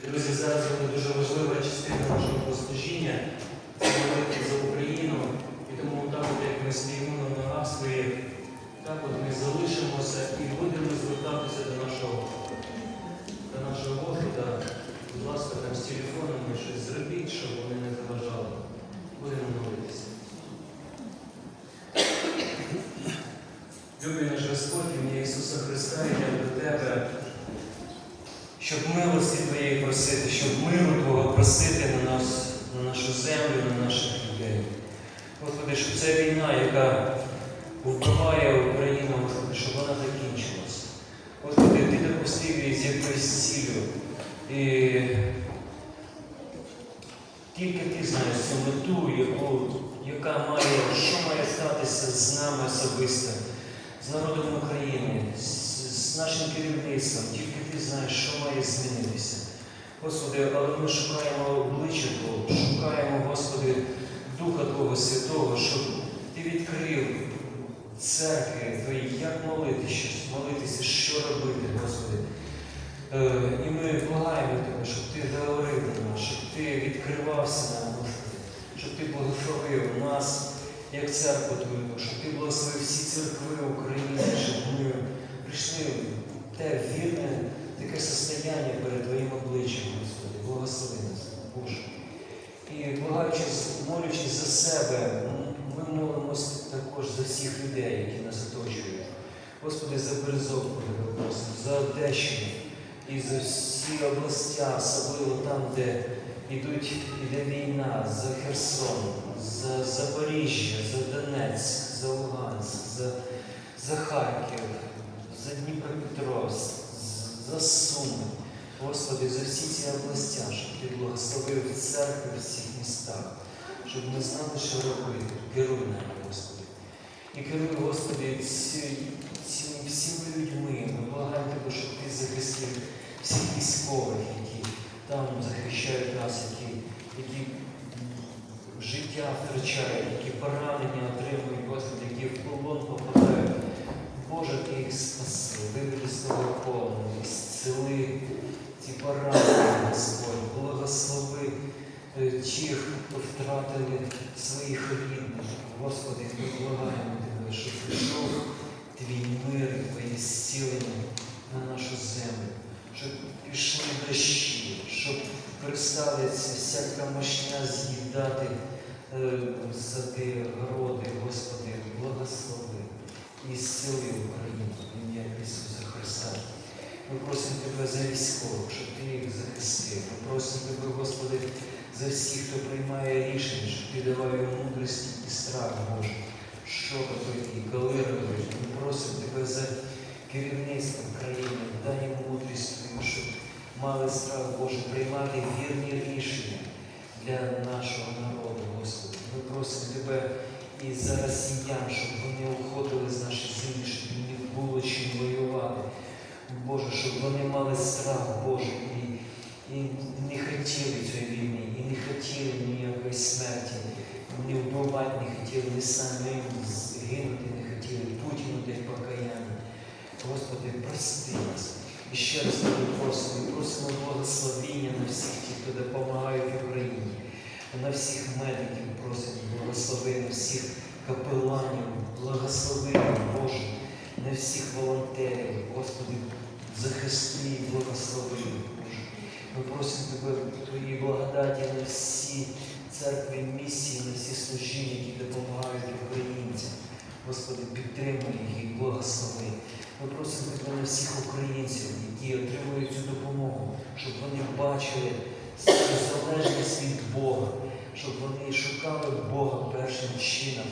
Друзі, зараз буде дуже важлива частина нашого послужіння говорити за Україну. І тому так, от як ми стоїмо на ногах своїх, так от ми залишимося і будемо звертатися до нашого, до нашого Господа. Будь ласка, там з телефонами щось зробіть, щоб вони не заважали. Будемо молитися. Любий наш Господь, в ім'я Ісуса Христа, я до Тебе щоб милості Твоєї просити, щоб миру Твого просити на нас, на нашу землю, на наших людей. Господи, щоб ця війна, яка вбиває Україну, Господи, щоб вона закінчилась. Господи, Ти допустив її з якоюсь цілею. І тільки Ти знаєш цю мету, яку, яка має, що має статися з нами особисто, з народом України, з, з нашим керівництвом. Тільки ти знаєш, що має змінитися. Господи, але ми шукаємо обличчя Твого, шукаємо, Господи, Духа Твого Святого, щоб Ти відкрив церкви Твої, як молити щось, молитися, що робити, Господи. Е, І ми благаємо Тебе, щоб Ти говорив до нас, щоб Ти відкривався нам, Господи, щоб Ти благословив нас, як церкву Твою, щоб Ти благословив всі церкви України, щоб ми прийшли в те вірне таке состояння перед Твоїм обличчям, Господи, благослови нас, Боже. Благаючи, молячись за себе, ми молимося також за всіх людей, які нас оточують. Господи, за Березовку за Одещину і за всі області, особливо там, де йдуть, іде війна, за Херсон, за Запоріжжя, за Донецьк, за Луганськ, за, за Харків, за Дніпропетровськ, за Суми. Господи, за всі ці області, щоб Ти благословив церкви в всіх містах, щоб ми знали, що робити. Керуй нами, Господи. І керуй, Господи, всіми людьми. Ми благаємо Тебе, щоб Ти захистив всіх військових, які там захищають нас, які, які життя втрачають, які поранення отримують, Господи, які в полон попадають. Боже, Ти їх спаси, з того полону, зціли ці поранення, Господь, благослови е, тих, хто втратили своїх рідних. Господи, ми благаємо Тебе, щоб прийшов Твій мир, Твоє зцілення на нашу землю, щоб пішли дощі, щоб перестали всяка мощня з'їдати е, сади, городи, Господи, благослови і зціли Україну ім'я Ісуса Христа. Ми просимо Тебе за військових, щоб Ти їх захистив. Ми просимо Тебе, Господи, за всіх, хто приймає рішення, щоб Ти давав їм мудрості і страх Боже. Що робити коли робити. Ми просимо Тебе за керівництво країни, дай їм мудрість щоб мали страх Боже, приймати вірні рішення для нашого народу, Господи. Ми просимо Тебе і за росіян, щоб вони уходили з нашої землі, щоб їм не було чим воювати. Боже, щоб вони мали страх Боже і, і не хотіли цієї війни, і не хотіли ніякої смерті, не вбивати не хотіли, не самі згинути не хотіли, Путіну дати покаяння. Господи, прости нас. І ще раз Тебе просимо, просимо благословіння на всіх тих, хто допомагають Україні, на всіх медиків просимо благослови, на всіх капеланів, благослови, Боже, на всіх волонтерів, Господи, захисти і благослови, Боже. Ми просимо Тебе Твої благодаті на всі церкви, місії, на всі служіння, які допомагають українцям. Господи, підтримуй їх і благослови. Ми просимо Тебе на всіх українців, які отримують цю допомогу, щоб вони бачили залежність від Бога, щоб вони шукали Бога першим чином,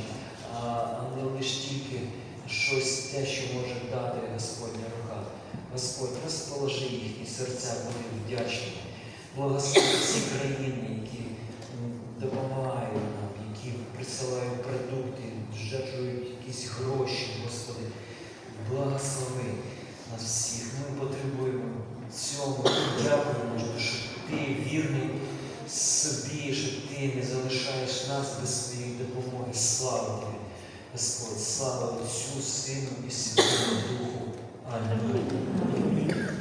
серця, вони вдячні. Благослови всі країни, які допомагають нам, які присилають продукти, жертвують якісь гроші, Господи. Благослови нас всіх. Ми потребуємо цьому. Дякуємо, що Ти вірний собі, що Ти не залишаєш нас без своєї допомоги. Слава Тобі, Господь, слава Отцю, Сину і Святому Духу. Амінь.